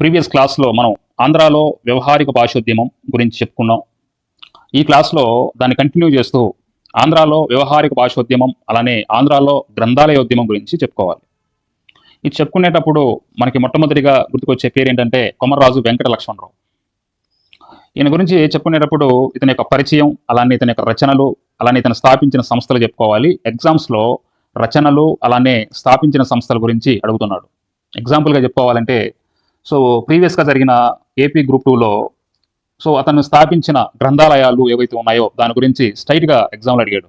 Previous క్లాస్లో మనం ఆంధ్రాలో వ్యవహారిక భాషోద్యమం గురించి చెప్పుకున్నాం. ఈ క్లాస్లో దాన్ని కంటిన్యూ చేస్తూ ఆంధ్రాలో వ్యవహారిక భాషోద్యమం అలానే ఆంధ్రాలో గ్రంథాలయోద్యమం గురించి చెప్పుకోవాలి. ఇది చెప్పుకునేటప్పుడు మనకి మొట్టమొదటిగా గుర్తుకొచ్చే పేరు ఏంటంటే కొమర్రాజు వెంకట లక్ష్మణరావు. ఈయన గురించి చెప్పుకునేటప్పుడు ఇతని యొక్క పరిచయం అలానే ఇతని యొక్క రచనలు అలానే ఇతను స్థాపించిన సంస్థలు చెప్పుకోవాలి. ఎగ్జామ్స్లో రచనలు అలానే స్థాపించిన సంస్థల గురించి అడుగుతున్నాడు. ఎగ్జాంపుల్గా చెప్పుకోవాలంటే సో ప్రీవియస్గా జరిగిన ఏపీ గ్రూప్ టూలో సో అతను స్థాపించిన గ్రంథాలయాలు ఏవైతే ఉన్నాయో దాని గురించి స్ట్రైట్గా ఎగ్జామ్లు అడిగాడు.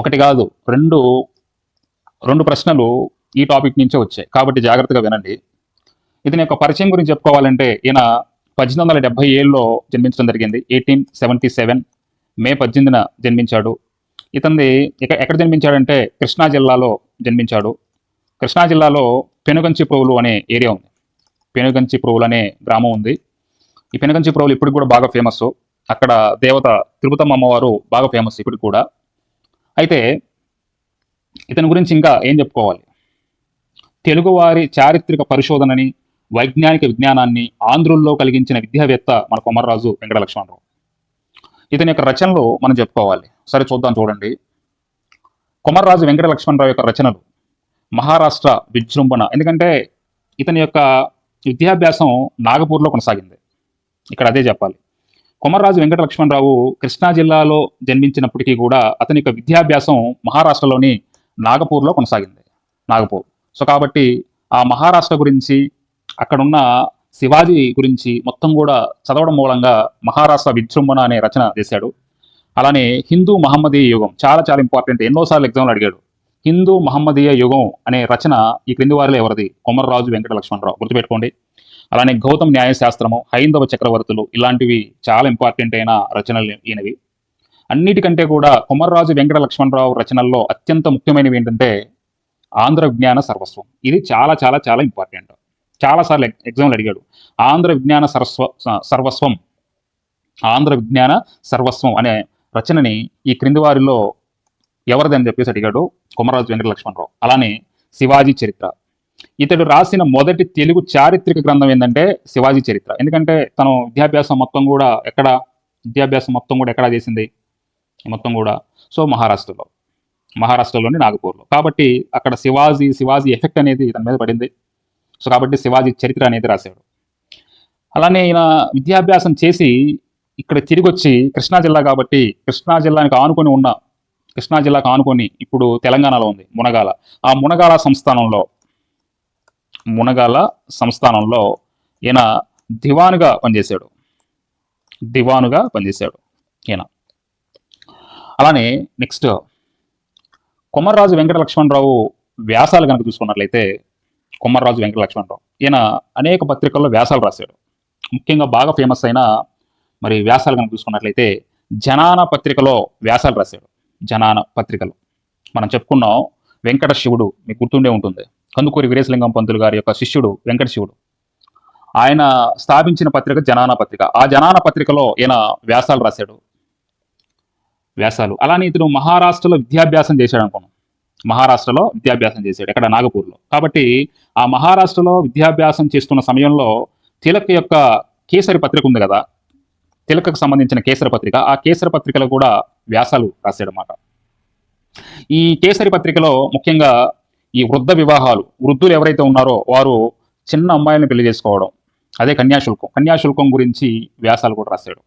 ఒకటి కాదు రెండు రెండు ప్రశ్నలు ఈ టాపిక్ నుంచే వచ్చాయి. కాబట్టి జాగ్రత్తగా వినండి. ఇతని యొక్క పరిచయం గురించి చెప్పుకోవాలంటే ఈయన పద్దెనిమిది వందల డెబ్బై ఏళ్ళలో జన్మించడం జరిగింది. ఎయిటీన్ సెవెంటీ సెవెన్ మే పద్దెనిమిదిన జన్మించాడు. ఇతనిది ఇక ఎక్కడ జన్మించాడంటే కృష్ణా జిల్లాలో జన్మించాడు. కృష్ణా జిల్లాలో పెనుగంచి ప్రోవులు అనే ఏరియా ఉంది. పెనుగంచి ప్రోవులు అనే గ్రామం ఉంది. ఈ పెనుగంచి ప్రోవులు ఇప్పటికి కూడా బాగా ఫేమస్ అక్కడ దేవత తిరుపతమ్మ అమ్మవారు బాగా ఫేమస్ ఇప్పటికి కూడా. అయితే ఇతని గురించి ఇంకా ఏం చెప్పుకోవాలి? తెలుగువారి చారిత్రక పరిశోధనని వైజ్ఞానిక విజ్ఞానాన్ని ఆంధ్రుల్లో కలిగించిన విద్యావేత్త మన కొమర్రాజు వెంకట లక్ష్మణరావు ఇతని యొక్క రచనలు మనం చెప్పుకోవాలి. సరే చూద్దాం చూడండి. కొమర్రాజు వెంకట లక్ష్మణరావు యొక్క రచనలు మహారాష్ట్ర విజృంభణ. ఎందుకంటే ఇతని యొక్క విద్యాభ్యాసం నాగపూర్లో కొనసాగింది. ఇక్కడ అదే చెప్పాలి. కొమర్రాజు వెంకట లక్ష్మణరావు కృష్ణా జిల్లాలో జన్మించినప్పటికీ కూడా అతని యొక్క విద్యాభ్యాసం మహారాష్ట్రలోని నాగపూర్లో కొనసాగింది. నాగపూర్. సో కాబట్టి ఆ మహారాష్ట్ర గురించి అక్కడున్న శివాజీ గురించి మొత్తం కూడా చదవడం మూలంగా మహారాష్ట్ర విజృంభణ అనే రచన చేశాడు. అలానే హిందూ మహమ్మదీ యుగం చాలా చాలా ఇంపార్టెంట్ ఎన్నోసార్లు ఎగ్జామ్లు అడిగాడు. హిందూ మహమ్మదీయ యుగం అనే రచన ఈ క్రింది వారిలో ఎవరిది? కొమర్రాజు వెంకట లక్ష్మణరావు గుర్తుపెట్టుకోండి. అలానే గౌతమ్ న్యాయశాస్త్రము హైందవ చక్రవర్తులు ఇలాంటివి చాలా ఇంపార్టెంట్ అయిన రచనలు ఈయనవి. అన్నిటికంటే కూడా కొమర్రాజు వెంకట లక్ష్మణరావు రచనల్లో అత్యంత ముఖ్యమైనవి ఏంటంటే ఆంధ్ర విజ్ఞాన సర్వస్వం. ఇది చాలా చాలా చాలా ఇంపార్టెంట్ చాలాసార్లు ఎగ్జామ్లు అడిగాడు. ఆంధ్ర విజ్ఞాన సరస్వ సర్వస్వం. ఆంధ్ర విజ్ఞాన సర్వస్వం అనే రచనని ఈ క్రింది వారిలో ఎవరిదని చెప్పేసి అడిగాడు కొమరాజు వెంకట లక్ష్మణరావు అలానే శివాజీ చరిత్ర. ఇతడు రాసిన మొదటి తెలుగు చారిత్రక గ్రంథం ఏంటంటే శివాజీ చరిత్ర. ఎందుకంటే తను విద్యాభ్యాసం మొత్తం కూడా ఎక్కడ? విద్యాభ్యాసం మొత్తం కూడా ఎక్కడ చేసింది? మొత్తం కూడా సో మహారాష్ట్రలో. మహారాష్ట్రలోని నాగపూర్లో. కాబట్టి అక్కడ శివాజీ శివాజీ ఎఫెక్ట్ అనేది తన మీద పడింది. సో కాబట్టి శివాజీ చరిత్ర అనేది రాశాడు. అలానే ఈయన విద్యాభ్యాసం చేసి ఇక్కడ తిరిగి వచ్చి కృష్ణా జిల్లా కాబట్టి కృష్ణా జిల్లానికి ఆనుకొని ఉన్న కృష్ణా జిల్లాకు ఆనుకొని ఇప్పుడు తెలంగాణలో ఉంది మునగాల. ఆ మునగాల సంస్థానంలో మునగాల సంస్థానంలో ఈయన దివానుగా పనిచేశాడు. దివానుగా పనిచేశాడు ఈయన. అలానే నెక్స్ట్ కొమర్రాజు వెంకట లక్ష్మణరావు వ్యాసాలు కనుక చూసుకున్నట్లయితే కొమర్రాజు వెంకట లక్ష్మణరావు ఈయన అనేక పత్రికల్లో వ్యాసాలు రాశాడు. ముఖ్యంగా బాగా ఫేమస్ అయిన మరి వ్యాసాలు కనుక చూసుకున్నట్లయితే జనాన పత్రికలో వ్యాసాలు రాశాడు. జనాన పత్రికలు. మనం చెప్పుకున్నాం వెంకట శివుడు మీకు గుర్తుండే ఉంటుంది. కందుకూరి వీరేశలింగం పంతులు గారి యొక్క శిష్యుడు వెంకట శివుడు. ఆయన స్థాపించిన పత్రిక జనాన పత్రిక. ఆ జనాన పత్రికలో ఈయన వ్యాసాలు రాశాడు. వ్యాసాలు. అలానే ఇతను మహారాష్ట్రలో విద్యాభ్యాసం చేశాడు అనుకున్నాం. మహారాష్ట్రలో విద్యాభ్యాసం చేశాడు ఎక్కడ? నాగపూర్లో. కాబట్టి ఆ మహారాష్ట్రలో విద్యాభ్యాసం చేస్తున్న సమయంలో తిలక్ యొక్క కేసరి పత్రిక ఉంది కదా? తిలకకు సంబంధించిన కేసరి పత్రిక. ఆ కేసరి పత్రికలో కూడా వ్యాసాలు రాశాడనమాట అన్నమాట ఈ కేసరి పత్రికలో ముఖ్యంగా ఈ వృద్ధ వివాహాలు వృద్ధులు ఎవరైతే ఉన్నారో వారు చిన్న అమ్మాయిలను పెళ్ళి చేసుకోవడం అదే కన్యాశుల్కం కన్యాశుల్కం గురించి వ్యాసాలు కూడా రాశాడు.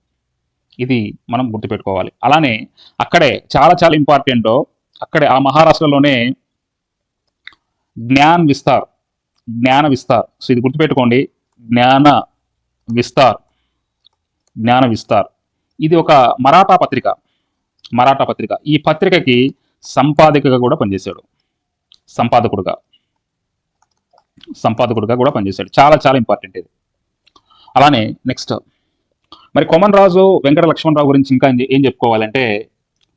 ఇది మనం గుర్తుపెట్టుకోవాలి. అలానే అక్కడే చాలా చాలా ఇంపార్టెంట్ అక్కడే ఆ మహారాష్ట్రలోనే జ్ఞాన్ విస్తార్ జ్ఞాన విస్తార్. సో ఇది గుర్తుపెట్టుకోండి. జ్ఞాన విస్తార్ జ్ఞాన విస్తార్. ఇది ఒక మరాఠా పత్రిక. మరాఠా పత్రిక. ఈ పత్రికకి సంపాదకగా కూడా పనిచేశాడు. సంపాదకుడుగా. సంపాదకుడుగా కూడా పనిచేశాడు. చాలా చాలా ఇంపార్టెంట్ ఇది. అలానే నెక్స్ట్ మరి కొమన్ రాజు వెంకట లక్ష్మణరావు గురించి ఇంకా ఏం- చెప్పుకోవాలంటే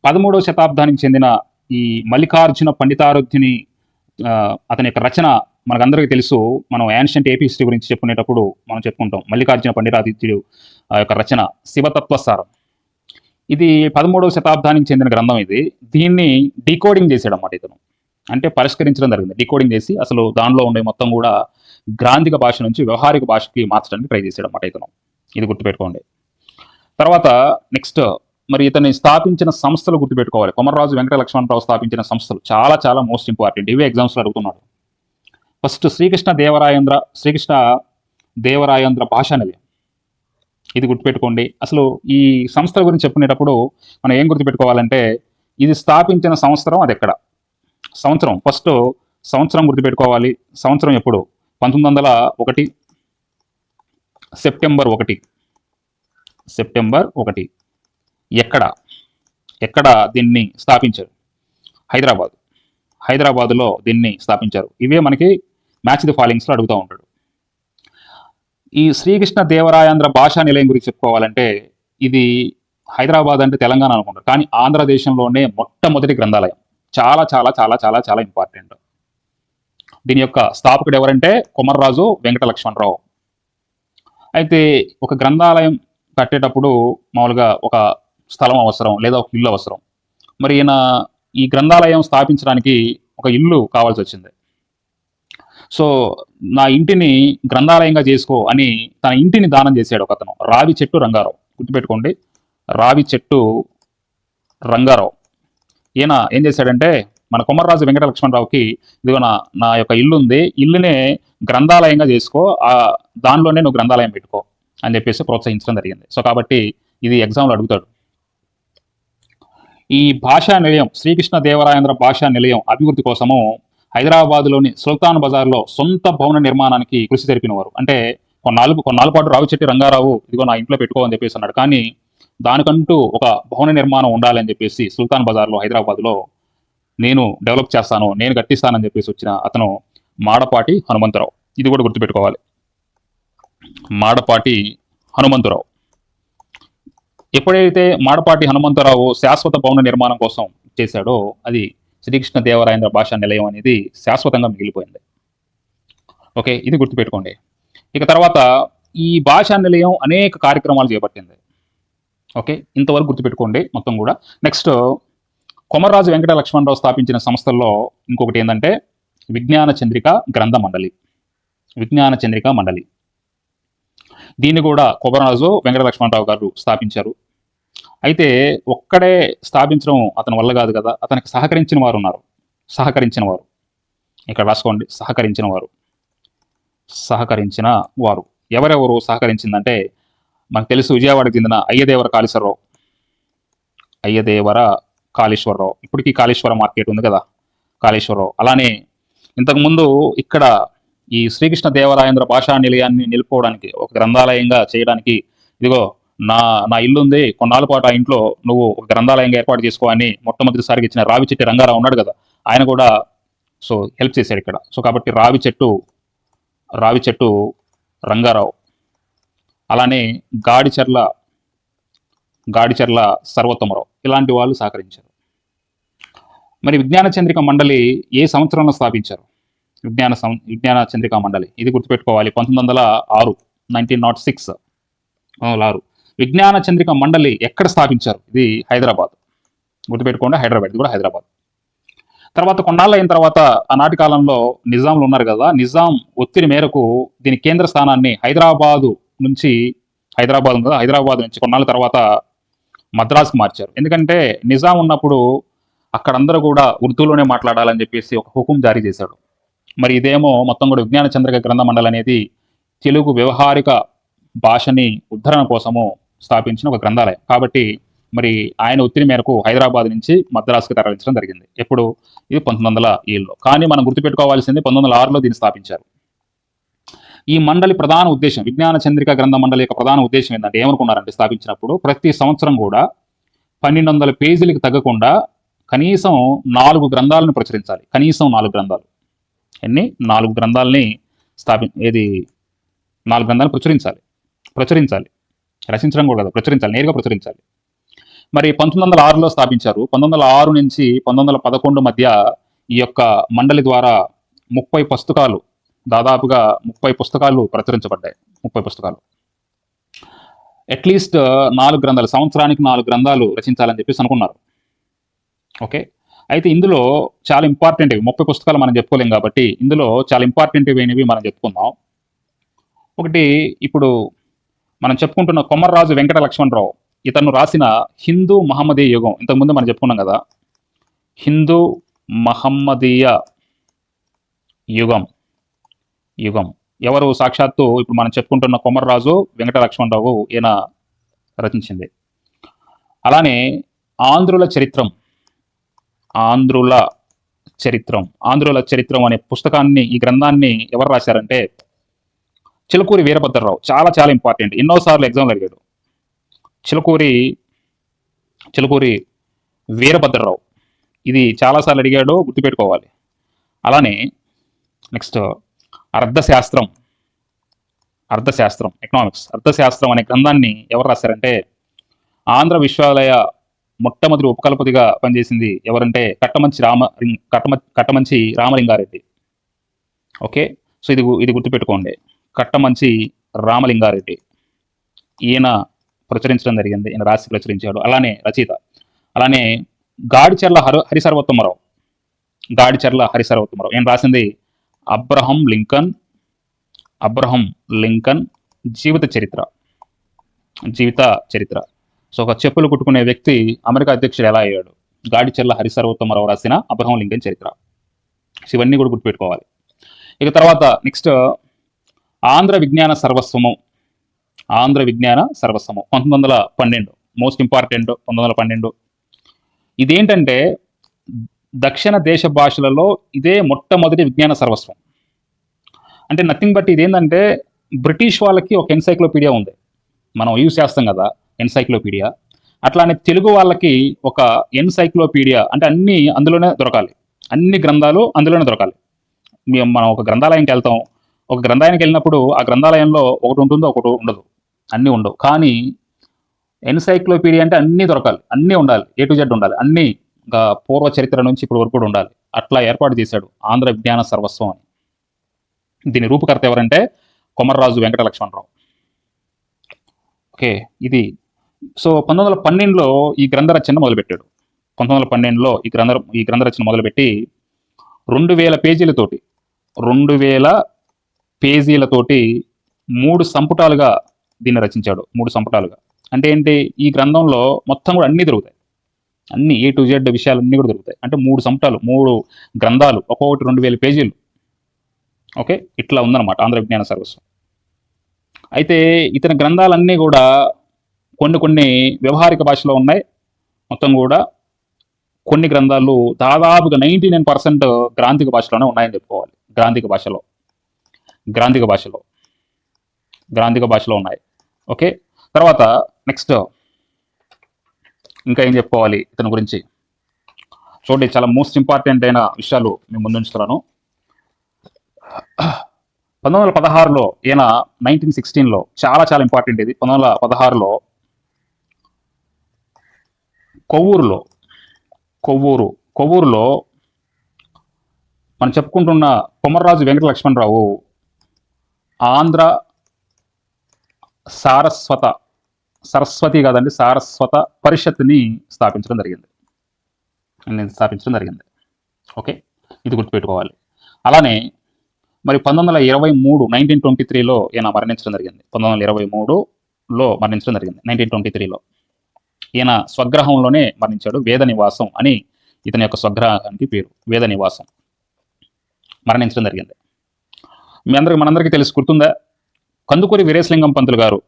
పదమూడవ శతాబ్దానికి చెందిన ఈ మల్లికార్జున పండితారుద్ధిని అతని యొక్క రచన మనకందరికీ తెలుసు. మనం యాన్షియంట్ ఏపీ హిస్టరీ గురించి చెప్పుకునేటప్పుడు మనం చెప్పుకుంటాం. మల్లికార్జున పండితాదిత్యుడు ఆ యొక్క రచన శివతత్వసారం. ఇది పదమూడవ శతాబ్దానికి చెందిన గ్రంథం ఇది. దీన్ని డీకోడింగ్ చేశాడు అన్నమాట ఇతను. అంటే పరిష్కరించడం జరిగింది. డీకోడింగ్ చేసి అసలు దానిలో ఉండే మొత్తం కూడా గ్రాంధిక భాష నుంచి వ్యవహారిక భాషకి మార్చడానికి ట్రై చేశాడు అన్నమాట ఇతను. ఇది గుర్తుపెట్టుకోండి. తర్వాత నెక్స్ట్ మరి ఇతన్ని స్థాపించిన సంస్థలు గుర్తుపెట్టుకోవాలి. కొమర్రాజు వెంకట లక్ష్మణరావు స్థాపించిన సంస్థలు చాలా చాలా మోస్ట్ ఇంపార్టెంట్ ఇవే ఎగ్జామ్స్లో అడుగుతున్నాడు. ఫస్ట్ శ్రీకృష్ణ దేవరాయంద్ర శ్రీకృష్ణ దేవరాయంద్ర భాషా నిలయం ఇది గుర్తుపెట్టుకోండి. అసలు ఈ సంస్థల గురించి చెప్పుకునేటప్పుడు మనం ఏం గుర్తుపెట్టుకోవాలంటే ఇది స్థాపించిన సంవత్సరం అది ఎక్కడ? సంవత్సరం. ఫస్ట్ సంవత్సరం గుర్తుపెట్టుకోవాలి. సంవత్సరం ఎప్పుడు? పంతొమ్మిది వందల ఒకటి. సెప్టెంబర్ ఒకటి. సెప్టెంబర్ ఒకటి. ఎక్కడ? ఎక్కడ దీన్ని స్థాపించారు? హైదరాబాద్. హైదరాబాద్లో దీన్ని స్థాపించారు. ఇవే మనకి మ్యాచ్ ది ఫాలోయింగ్స్లో అడుగుతూ ఉంటాడు. ఈ శ్రీకృష్ణ దేవరాయాంధ్ర భాషా నిలయం గురించి చెప్పుకోవాలంటే ఇది హైదరాబాద్ అంటే తెలంగాణ అనుకుంటారు కానీ ఆంధ్రదేశంలోనే మొట్టమొదటి గ్రంథాలయం. చాలా చాలా చాలా చాలా చాలా ఇంపార్టెంట్ దీని యొక్క స్థాపకుడు ఎవరంటే కుమర్రాజు వెంకట లక్ష్మణరావు అయితే ఒక గ్రంథాలయం కట్టేటప్పుడు మామూలుగా ఒక స్థలం అవసరం లేదా ఒక ఇల్లు అవసరం. మరి ఈయన ఈ గ్రంథాలయం స్థాపించడానికి ఒక ఇల్లు కావాల్సి వచ్చింది. సో నా ఇంటిని గ్రంథాలయంగా చేసుకో అని తన ఇంటిని దానం చేశాడు ఒక అతను రావి చెట్టు రంగారావు. గుర్తుపెట్టుకోండి రావి చెట్టు రంగారావు. ఈయన ఏం చేశాడంటే మన కొమర్రాజు వెంకట లక్ష్మణరావుకి ఇదిగో నా నా యొక్క ఇల్లు ఉంది ఇల్లునే గ్రంథాలయంగా చేసుకో ఆ దానిలోనే నువ్వు గ్రంథాలయం పెట్టుకో అని చెప్పేసి ప్రోత్సహించడం జరిగింది. సో కాబట్టి ఇది ఎగ్జామ్లో అడుగుతాడు. ఈ భాషా నిలయం శ్రీకృష్ణ దేవరాయంద్ర భాషా నిలయం అభివృద్ధి కోసము హైదరాబాద్లోని సుల్తాన్ బజార్లో సొంత భవన నిర్మాణానికి కృషి జరిపినవారు అంటే కొన్నాళ్ళు కొన్నాళ్ళ పాటు రావిచెట్టి రంగారావు ఇదిగో నా ఇంట్లో పెట్టుకోవని చెప్పేసి అన్నాడు. కానీ దానికంటూ ఒక భవన నిర్మాణం ఉండాలని చెప్పేసి సుల్తాన్ బజార్లో హైదరాబాద్లో నేను డెవలప్ చేస్తాను నేను కట్టిస్తానని చెప్పేసి వచ్చిన అతను మాడపాటి హనుమంతరావు. ఇది కూడా గుర్తుపెట్టుకోవాలి. మాడపాటి హనుమంతరావు. ఎప్పుడైతే మాడపాటి హనుమంతరావు శాశ్వత భవన నిర్మాణం కోసం చేశాడో అది శ్రీకృష్ణ దేవరాయంద్ర భాషా నిలయం అనేది శాశ్వతంగా మిగిలిపోయింది. ఓకే ఇది గుర్తుపెట్టుకోండి. ఇక తర్వాత ఈ భాషా నిలయం అనేక కార్యక్రమాలు చేపట్టింది. ఓకే ఇంతవరకు గుర్తుపెట్టుకోండి మొత్తం కూడా. నెక్స్ట్ కొమర్రాజు వెంకట లక్ష్మణరావు స్థాపించిన సంస్థల్లో ఇంకొకటి ఏంటంటే విజ్ఞాన చంద్రిక గ్రంథ మండలి. విజ్ఞాన చంద్రిక మండలి. దీన్ని కూడా కొమరరాజు వెంకట లక్ష్మణరావు గారు స్థాపించారు. అయితే ఒక్కడే స్థాపించడం అతని వల్ల కాదు కదా. అతనికి సహకరించిన వారు ఉన్నారు. సహకరించిన వారు. ఇక్కడ రాసుకోండి. సహకరించిన వారు. సహకరించిన వారు. ఎవరెవరు సహకరించిందంటే మనకు తెలుసు విజయవాడకు చెందిన అయ్యదేవర కాళేశ్వరరావు. అయ్యదేవర కాళేశ్వరరావు. ఇప్పటికీ కాళేశ్వర మార్కెట్ ఉంది కదా. కాళేశ్వరరావు. అలానే ఇంతకుముందు ఇక్కడ ఈ శ్రీకృష్ణ దేవరాయంద్ర భాషా నిలయాన్ని నిలుపుకోవడానికి ఒక గ్రంథాలయంగా చేయడానికి ఇదిగో నా నా ఇల్లు ఉంది కొన్నాళ్ళ పాటు ఆ ఇంట్లో నువ్వు ఒక గ్రంథాలయంగా ఏర్పాటు చేసుకో అని మొట్టమొదటిసారికి ఇచ్చిన రావి చెట్టు రంగారావు ఉన్నాడు కదా ఆయన కూడా సో హెల్ప్ చేశాడు ఇక్కడ. సో కాబట్టి రావి చెట్టు రావి చెట్టు రంగారావు. అలానే గాడిచెర్ల గాడిచెర్ల సర్వోత్తమరావు. ఇలాంటి వాళ్ళు సహకరించారు. మరి విజ్ఞాన చంద్రిక మండలి ఏ సంవత్సరంలో స్థాపించారు? విజ్ఞాన సం విజ్ఞాన చంద్రిక మండలి. ఇది గుర్తుపెట్టుకోవాలి. పంతొమ్మిది వందల ఆరు నైన్టీన్ నాట్ సిక్స్ ఆరు. విజ్ఞాన చంద్రిక మండలి ఎక్కడ స్థాపించారు? ఇది హైదరాబాద్. గుర్తుపెట్టుకోండి హైదరాబాద్ ఇది కూడా హైదరాబాద్. తర్వాత కొన్నాళ్ళు అయిన తర్వాత ఆనాటి కాలంలో నిజాంలు ఉన్నారు కదా నిజాం ఒత్తిడి మేరకు దీని కేంద్ర స్థానాన్ని హైదరాబాదు నుంచి హైదరాబాద్ ఉంది కదా హైదరాబాద్ నుంచి కొన్నాళ్ళ తర్వాత మద్రాసుకు మార్చారు. ఎందుకంటే నిజాం ఉన్నప్పుడు అక్కడందరూ కూడా ఉర్దూలోనే మాట్లాడాలని చెప్పేసి ఒక హుకుం జారీ చేశాడు. మరి ఇదేమో మొత్తం కూడా విజ్ఞాన చంద్రిక గ్రంథ మండలి అనేది తెలుగు వ్యవహారిక భాషని ఉద్ధరణ కోసము స్థాపించిన ఒక గ్రంథాలయం. కాబట్టి మరి ఆయన ఒత్తిడి మేరకు హైదరాబాద్ నుంచి మద్రాసుకి తరలించడం జరిగింది. ఎప్పుడు? ఇది పంతొమ్మిది వందల ఏడులో. కానీ మనం గుర్తుపెట్టుకోవాల్సింది పంతొమ్మిది వందల ఆరులో దీన్ని స్థాపించారు. ఈ మండలి ప్రధాన ఉద్దేశం విజ్ఞాన చంద్రిక గ్రంథ మండలి యొక్క ప్రధాన ఉద్దేశం ఏంటంటే ఏమనుకున్నారంటే స్థాపించినప్పుడు ప్రతి సంవత్సరం కూడా పన్నెండు వందల పేజీలకు తగ్గకుండా కనీసం నాలుగు గ్రంథాలను ప్రచురించాలి. కనీసం నాలుగు గ్రంథాలు. ఎన్ని? నాలుగు గ్రంథాలని స్థాపి ఏది? నాలుగు గ్రంథాలు ప్రచురించాలి. ప్రచురించాలి. రచించడం కూడా కాదు ప్రచురించాలి నేరుగా ప్రచురించాలి. మరి పంతొమ్మిది వందల ఆరులో స్థాపించారు. పంతొమ్మిది వందల ఆరు నుంచి పంతొమ్మిది వందల పదకొండు మధ్య ఈ యొక్క మండలి ద్వారా ముప్పై పుస్తకాలు దాదాపుగా ముప్పై పుస్తకాలు ప్రచురించబడ్డాయి. ముప్పై పుస్తకాలు. అట్లీస్ట్ నాలుగు గ్రంథాలు సంవత్సరానికి నాలుగు గ్రంథాలు రచించాలని చెప్పేసి అనుకున్నారు. ఓకే? అయితే ఇందులో చాలా ఇంపార్టెంట్ ఇవి. ముప్పై పుస్తకాలు మనం చెప్పుకోలేం కాబట్టి ఇందులో చాలా ఇంపార్టెంట్ అయినవి మనం చెప్పుకుందాం. ఒకటి ఇప్పుడు మనం చెప్పుకుంటున్న కొమర్రాజు వెంకట లక్ష్మణరావు ఇతను రాసిన హిందూ మహమ్మదీయ యుగం. ఇంతకుముందు మనం చెప్పుకున్నాం కదా హిందూ మహమ్మదీయ యుగం. యుగం. ఎవరు సాక్షాత్తు ఇప్పుడు మనం చెప్పుకుంటున్న కొమర్రాజు వెంకట లక్ష్మణరావు ఈయన రచించింది. అలానే ఆంధ్రుల చరిత్రం. ఆంధ్రుల చరిత్రం. ఆంధ్రుల చరిత్రం అనే పుస్తకాన్ని ఈ గ్రంథాన్ని ఎవరు రాశారంటే చిలకూరి వీరభద్రరావు చాలా చాలా ఇంపార్టెంట్ ఎన్నోసార్లు ఎగ్జామ్లు అడిగాడు. చిలుకూరి చిలుకూరి వీరభద్రరావు. ఇది చాలాసార్లు అడిగాడు గుర్తుపెట్టుకోవాలి. అలానే నెక్స్ట్ అర్థశాస్త్రం అర్థశాస్త్రం ఎకనామిక్స్ అర్థశాస్త్రం అనే గ్రంథాన్ని ఎవరు రాశారంటే ఆంధ్ర విశ్వవిద్యాలయ మొట్టమొదటి ఉపకల్పతిగా పనిచేసింది ఎవరంటే కట్టమంచి రామ కట్టమ కట్టమంచి రామలింగారెడ్డి. ఓకే? సో ఇది ఇది గుర్తుపెట్టుకోండి. కట్టమంచి రామలింగారెడ్డి. ఈయన ప్రచురించడం జరిగింది. ఈయన రాసి ప్రచురించాడు. అలానే రచయిత. అలానే గాడిచెర్ల హరి హరిసర్వోత్తమరావు. గాడిచెర్ల హరిసర్వోత్తమరావు. ఈయన రాసింది అబ్రహం లింకన్ అబ్రహం లింకన్ జీవిత చరిత్ర. జీవిత చరిత్ర. సో ఒక చెప్పులు కుట్టుకునే వ్యక్తి అమెరికా అధ్యక్షుడు ఎలా అయ్యాడు? గాడిచెర్ల హరిసర్వోత్తమరావు రాసిన అబ్రహం లింకన్ చరిత్ర. ఇవన్నీ కూడా గుర్తుపెట్టుకోవాలి. ఇక తర్వాత నెక్స్ట్ ఆంధ్ర విజ్ఞాన సర్వస్వము. ఆంధ్ర విజ్ఞాన సర్వస్వము. పంతొమ్మిది వందల పన్నెండు. మోస్ట్ ఇంపార్టెంట్ పంతొమ్మిది వందల పన్నెండు. ఇదేంటంటే దక్షిణ దేశ భాషలలో ఇదే మొట్టమొదటి విజ్ఞాన సర్వస్వం. అంటే నథింగ్ బట్ ఇదేంటంటే బ్రిటిష్ వాళ్ళకి ఒక ఎన్సైక్లోపీడియా ఉంది. మనం యూజ్ చేస్తాం కదా ఎన్సైక్లోపీడియా అట్లానే తెలుగు వాళ్ళకి ఒక ఎన్సైక్లోపీడియా అంటే అన్ని అందులోనే దొరకాలి. అన్ని గ్రంథాలు అందులోనే దొరకాలి. మేము మనం ఒక గ్రంథాలయంకి వెళ్తాం ఒక గ్రంథాలయానికి వెళ్ళినప్పుడు ఆ గ్రంథాలయంలో ఒకటి ఉంటుందో ఒకటి ఉండదు. అన్నీ ఉండవు. కానీ ఎన్సైక్లోపీడియా అంటే అన్నీ దొరకాలి. అన్నీ ఉండాలి. ఏ టు జెడ్ ఉండాలి. అన్నీ ఇంకా పూర్వ చరిత్ర నుంచి ఇప్పుడు వరకు కూడా ఉండాలి. అట్లా ఏర్పాటు చేశాడు ఆంధ్ర విజ్ఞాన సర్వస్వం అని. దీని రూపకర్త ఎవరంటే కొమర్రాజు వెంకట లక్ష్మణరావు ఓకే ఇది. సో పంతొమ్మిది వందల పన్నెండులో ఈ గ్రంథ రచన మొదలుపెట్టాడు. పంతొమ్మిది వందల పన్నెండులో ఈ గ్రంథ ఈ గ్రంథ రచన మొదలుపెట్టి రెండు వేల పేజీలతోటి రెండు వేల పేజీలతోటి మూడు సంపుటాలుగా దీన్ని రచించాడు. మూడు సంపుటాలుగా. అంటే ఏంటి? ఈ గ్రంథంలో మొత్తం కూడా అన్నీ దొరుకుతాయి. అన్ని ఏ టు జెడ్ విషయాలు అన్నీ కూడా దొరుకుతాయి. అంటే మూడు సంపుటాలు మూడు గ్రంథాలు ఒక్కొక్కటి రెండు వేల పేజీలు. ఓకే? ఇట్లా ఉందన్నమాట ఆంధ్ర విజ్ఞాన సర్వస్వం. అయితే ఇతని గ్రంథాలన్నీ కూడా కొన్ని కొన్ని వ్యవహారిక భాషలో ఉన్నాయి. మొత్తం కూడా కొన్ని గ్రంథాలు దాదాపుగా నైంటీ నైన్ పర్సెంట్ గ్రాంధిక భాషలోనే ఉన్నాయని చెప్పుకోవాలి. గ్రాంధిక భాషలో. గ్రాంధిక భాషలో గ్రాంధిక భాషలో ఉన్నాయి. ఓకే? తర్వాత నెక్స్ట్ ఇంకా ఏం చెప్పుకోవాలి ఇతని గురించి? చూడండి చాలా మోస్ట్ ఇంపార్టెంట్ అయిన విషయాలు మేము ముందుంచుతున్నాను పంతొమ్మిది వందల పదహారులో ఈయన నైన్టీన్ సిక్స్టీన్లో చాలా చాలా ఇంపార్టెంట్ ఇది. పంతొమ్మిది వందల పదహారులో కొవ్వూరులో కొవ్వూరు కొవ్వూరులో మనం చెప్పుకుంటున్న కొమర్రాజు వెంకట లక్ష్మణరావు ఆంధ్ర సారస్వత సరస్వతి కాదండి సారస్వత పరిషత్ని స్థాపించడం జరిగింది. నేను స్థాపించడం జరిగింది. ఓకే? ఇది గుర్తుపెట్టుకోవాలి. అలానే మరి పంతొమ్మిది వందల ఇరవై మూడు నైన్టీన్ ట్వంటీ త్రీలో ఈయన మరణించడం జరిగింది. పంతొమ్మిది వందల ఇరవై మూడులో మరణించడం జరిగింది నైన్టీన్ ట్వంటీ త్రీలో. ఈయన స్వగ్రహంలోనే మరణించాడు వేద నివాసం అని ఇతని యొక్క స్వగ్రహానికి పేరు వేద నివాసం. మరణించడం జరిగింది. మీ అందరికి మనందరికీ తెలిసి గుర్తుందా? కందుకూరి వీరేశలింగం పంతులు గారు.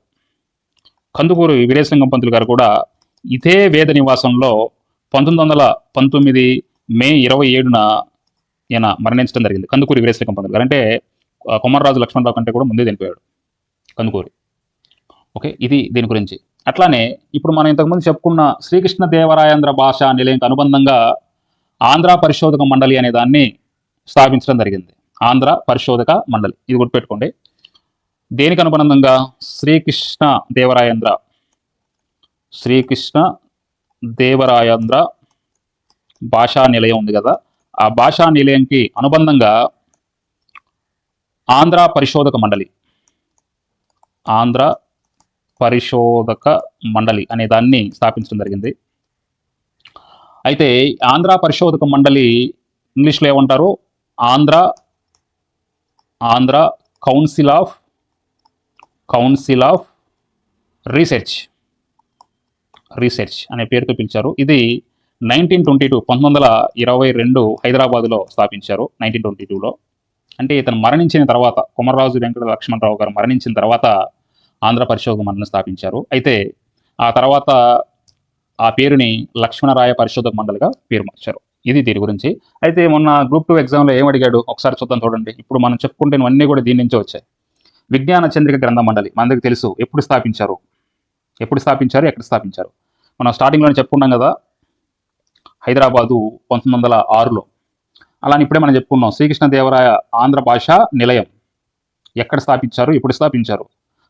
కందుకూరి వీరేశలింగం పంతులు గారు కూడా ఇదే వేద నివాసంలో పంతొమ్మిది వందల పంతొమ్మిది మే ఇరవై ఏడున ఈయన మరణించడం జరిగింది. కందుకూరి వీరేశలింగం పంతులు గారు. అంటే ఆ, కొమర్రాజు లక్ష్మణరావు కంటే కూడా ముందే చనిపోయాడు కందుకూరి. ఓకే ఇది దీని గురించి. అట్లానే ఇప్పుడు మనం ఇంతకుముందు చెప్పుకున్న శ్రీకృష్ణ దేవరాయాంధ్ర భాష నిలయంకి అనుబంధంగా ఆంధ్ర పరిశోధక మండలి అనే దాన్ని స్థాపించడం జరిగింది. ఆంధ్ర పరిశోధక మండలి. ఇది గుర్తుపెట్టుకోండి. దేనికి అనుబంధంగా? శ్రీకృష్ణ దేవరాయంద్ర. శ్రీకృష్ణ దేవరాయంద్ర భాషా నిలయం ఉంది కదా. ఆ భాషా నిలయంకి అనుబంధంగా ఆంధ్ర పరిశోధక మండలి. ఆంధ్ర పరిశోధక మండలి అనే దాన్ని స్థాపించడం జరిగింది. అయితే ఆంధ్ర పరిశోధక మండలి ఇంగ్లీష్లో ఏమంటారు? Andhra Andhra council of council of research. Research అనే పేరుతో పిలిచారు. ఇది నైన్టీన్ ట్వంటీ టూ పంతొమ్మిది వందల ఇరవై రెండు హైదరాబాద్లో స్థాపించారు నైన్టీన్ ట్వంటీ టూలో. అంటే ఇతను మరణించిన తర్వాత కుమర్రాజు వెంకట లక్ష్మణరావు గారు మరణించిన తర్వాత ఆంధ్ర పరిశోధక మండలిని స్థాపించారు. అయితే ఆ తర్వాత ఆ పేరుని లక్ష్మణరాయ పరిశోధక మండలిగా పేరు మార్చారు. ఇది దీని గురించి. అయితే మొన్న గ్రూప్ టూ ఎగ్జామ్లో ఏం అడిగాడు ఒకసారి చూద్దాం చూడండి. ఇప్పుడు మనం చెప్పుకుంటున్నవన్నీ కూడా దీని నుంచే వచ్చాయి. విజ్ఞాన చంద్రిక గ్రంథ మండలి మనందరికి తెలుసు. ఎప్పుడు స్థాపించారు? ఎప్పుడు స్థాపించారు? ఎక్కడ స్థాపించారు? మనం స్టార్టింగ్లోనే చెప్పుకున్నాం కదా హైదరాబాదు పంతొమ్మిది వందల ఆరులో. అలానే ఇప్పుడే మనం చెప్పుకున్నాం శ్రీకృష్ణదేవరాయ ఆంధ్ర భాష నిలయం. ఎక్కడ స్థాపించారు? ఎప్పుడు స్థాపించారు?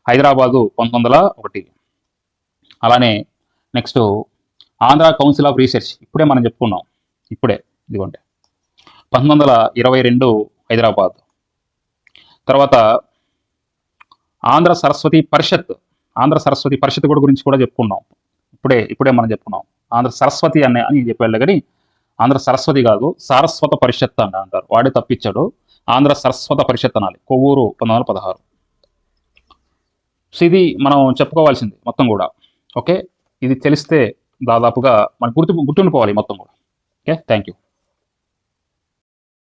హైదరాబాదు పంతొమ్మిది వందల ఒకటి. అలానే next Andhra council of research ఇప్పుడే మనం చెప్పుకున్నాం. ఇప్పుడే ఇదిగోండి. పంతొమ్మిది వందల ఇరవై రెండు హైదరాబాద్. తర్వాత ఆంధ్ర సరస్వతి పరిషత్ ఆంధ్ర సరస్వతి పరిషత్ కూడా గురించి కూడా చెప్పుకున్నాం. ఇప్పుడే ఇప్పుడే మనం చెప్పుకున్నాం. ఆంధ్ర సరస్వతి అనే అని చెప్పాడు కానీ ఆంధ్ర సరస్వతి కాదు సారస్వత పరిషత్ అని అంటారు. వాడే తప్పించాడు. ఆంధ్ర సరస్వత పరిషత్ అనాలి. కొవ్వూరు పంతొమ్మిది వందల పదహారు. సో ఇది మనం చెప్పుకోవాల్సింది మొత్తం కూడా. ఓకే? ఇది తెలిస్తే దాదాపుగా మనకు గుర్తు గుర్తుండిపోవాలి మొత్తం కూడా. Okay, thank you.